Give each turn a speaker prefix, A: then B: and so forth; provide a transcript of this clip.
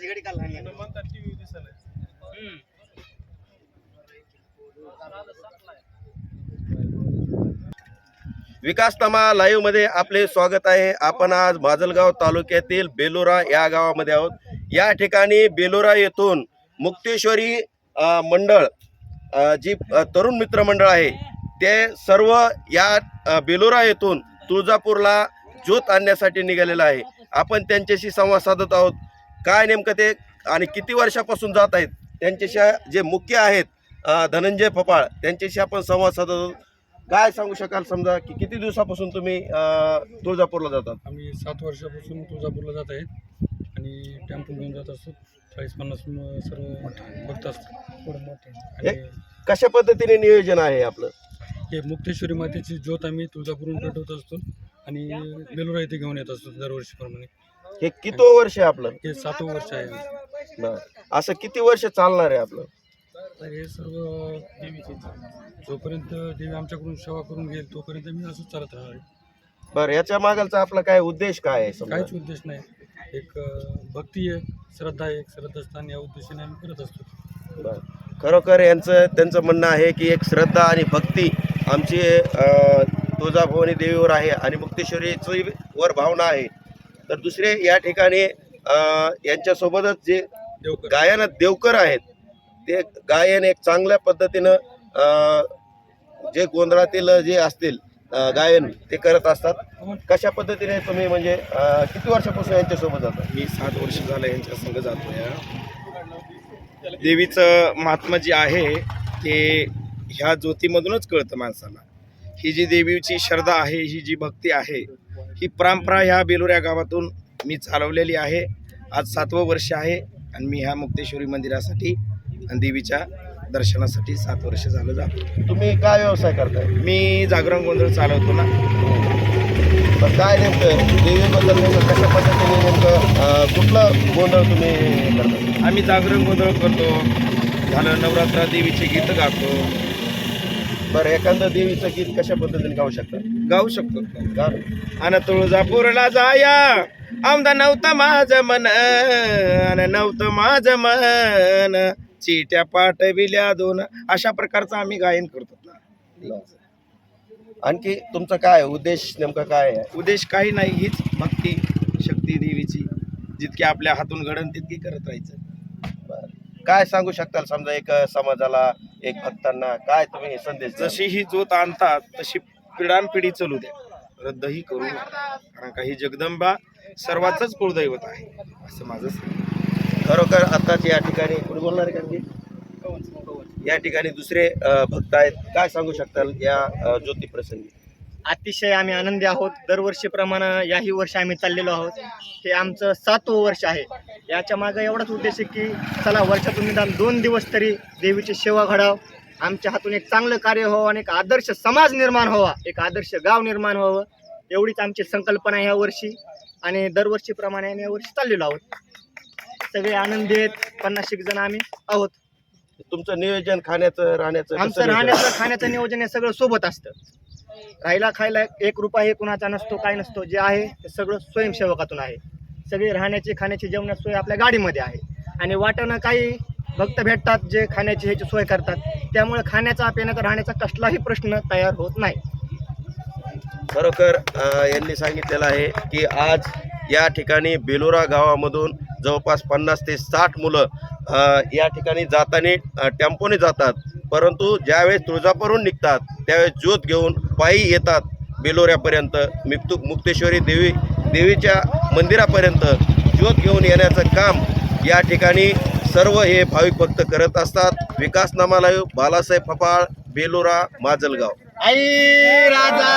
A: ये घडी काल
B: विकासनामा लाईव्हमध्ये आपले स्वागत आहे. आपण आज माजलगाव तालुक्यातील बेलोरा या गावामध्ये आहोत. या ठिकाणी बेलोरा येथून मुक्तेश्वरी मंडळ जी तरुण मित्र मंडळ आहे ते सर्व या बेलोरा येथून तुळजापूरला ज्योत आणण्यासाठी निघालेलं आहे. आपण त्यांच्याशी संवाद साधत आहोत. काय नेमकं ते आणि किती वर्षापासून जात आहेत? त्यांच्याशी जे मुख्य आहेत धनंजय फपाळ त्यांच्याशी आपण संवाद साधत आहोत. काय सांगू शकाल समजा की किती दिवसापासून तुम्ही तुळजापूरला जातात?
C: आम्ही सात वर्षापासून तुळजापूरला जात आहेत आणि टेम्पो घेऊन जात असतो. चाळीस पन्नास सर्व भक्त असतात. आणि
B: कशा पद्धतीने नियोजन आहे आपलं?
C: हे मुक्तेश्वरी मातेची ज्योत आम्ही तुळजापूरहून पेटवत असतो आणि बेलोरा इथे घेऊन येत असतो दरवर्षीप्रमाणे.
B: हे किती वर्ष आहे आपलं?
C: हे सातवं वर्ष आहे.
B: बरं. असं किती वर्ष चालणार आहे आपलं?
C: तर हे सर्व देवीचे जोपर्यंत देवी आमच्याकडून सेवा करून घेईल तोपर्यंत मी असंच चालत राहणार आहे.
B: बरं याच्या मागलचा आपला काय उद्देश काय आहे समजा?
C: काहीच उद्देश नाही. एक अं, भक्ती आहे श्रद्धा आहे एक श्रद्धास्थान या उद्देशाने आम्ही करत असतो.
B: बरं. खरोखर यांचं त्यांचं म्हणणं आहे की एक श्रद्धा आणि भक्ती आमची तुळजाभवानी देवीवर आहे आणि मुक्तेश्वरीची वर भावना आहे. तर दुसरे या ठिकाणी यांच्यासोबतच जे गायन देवकर आहेत ते गायन एक चांगल्या पद्धतीनं जे गोंधळातील जे असतील गायन ते करत असतात. कशा पद्धतीने तुम्ही म्हणजे किती वर्षापासून यांच्यासोबत जाता?
D: मी सात वर्ष झालं यांच्या संग जातो या देवीचं महात्मा जे आहे ते ह्या ज्योतीमधूनच कळतं माणसाला. ही जी देवीची श्रद्धा आहे ही जी भक्ती आहे ही परंपरा ह्या बेलोऱ्या गावातून मी चालवलेली आहे. आज सातवं वर्ष आहे आणि मी ह्या मुक्तेश्वरी मंदिरासाठी आणि देवीच्या दर्शनासाठी सात वर्ष झालं जातो.
B: तुम्ही काय व्यवसाय करताय?
D: मी जागरण गोंधळ चालवतो ना.
B: पण काय नेमकं? देवीबद्दल नेमकं कशा पद्धतीने नेमकं कुठलं गोंधळ तुम्ही करता
D: आम्ही जागरण गोंधळ करतो. झालं नवरात्रा देवीचे गीत गातो.
B: बरं एखादं देवीचं गीत कशा पद्धतीने गाऊ शकता
D: गाऊ शकतो. अन तुळजापूरला जाया आमदा नव्हतं माझं मन अन नव्हतं माझं मन. चिट्या पाठविल्या दोन. अशा प्रकारचं आम्ही गायन करतो. ना
B: आणखी तुमचा काय उद्देश नेमका काय आहे?
D: उद्देश काही नाही हीच भक्ती शक्ती देवीची जितकी आपल्या हातून घडण तितकी करत राहायचं.
B: काय सांगू शकताल समजा एक समाजाला एक भक्तांना काय तुम्ही संदेश द्याल?
D: जशी ही ज्योत आणतात तशी पिढानपिढी चलू द्या रद्दही करू नका कारण का ही जगदंबा सर्वांचंच कुळदैवत आहे असं माझं सांगणं.
B: खरोखर आताच या ठिकाणी कोणी बोलणार आहे का आणखी? या ठिकाणी दुसरे अ, भक्त आहेत काय सांगू शकताल या अ, ज्योती प्रसंगी
A: अतिशय आम्ही आनंदी आहोत. दरवर्षीप्रमाणे याही वर्षी आम्ही चाललेलो आहोत. हे आमचं सातवं वर्ष आहे. याच्या मागे एवढाच उद्देश आहे की चला वर्षातून निदान दोन दिवस तरी देवीची सेवा घडाव. आमच्या हातून एक चांगलं कार्य व्हावं आणि एक आदर्श समाज निर्माण व्हावा. एक आदर्श गाव निर्माण व्हावं. एवढीच आमची संकल्पना आहे ह्या वर्षी. आणि दरवर्षीप्रमाणे आम्ही यावर्षी चाललेलो आहोत. सगळे आनंदी आहेत. पन्नास एक जण आम्ही आहोत.
B: तुमचं नियोजन खाण्याचं राहण्याचं
A: आमचं? राहण्याचं खाण्याचं नियोजन हे सगळं सोबत असतं. राहायला खायला एक रुपया हे कुणाचा नसतो काय नसतो जे आहे ते सगळं स्वयंसेवकातून आहे. सगळी राहण्याची खाण्याची जेवणाची सोय आपल्या गाडीमध्ये आहे. आणि वाटणं काही भक्त भेटतात जे खाण्याची ह्याची सोय करतात. त्यामुळे खाण्याचा पिण्याचा राहण्याचा कसलाही प्रश्न तयार होत नाही.
B: खरोखर यांनी सांगितलेलं आहे की आज या ठिकाणी बेलोरा गावामधून जवळपास पन्नास ते साठ मुलं या ठिकाणी जाताना टेम्पोने जातात. परंतु ज्यावेळेस तुळजापूरहून निघतात त्यावेळेस ज्योत घेऊन पायी येतात बेलोऱ्यापर्यंत मुक्तु मुक्तेश्वरी देवी देवीच्या मंदिरापर्यंत ज्योत घेऊन येण्याचं काम या ठिकाणी सर्व हे भाविक भक्त करत असतात. विकासनामा लाईव्ह बालासाहेब फपाळ बेलोरा माजलगाव.
A: आई राजा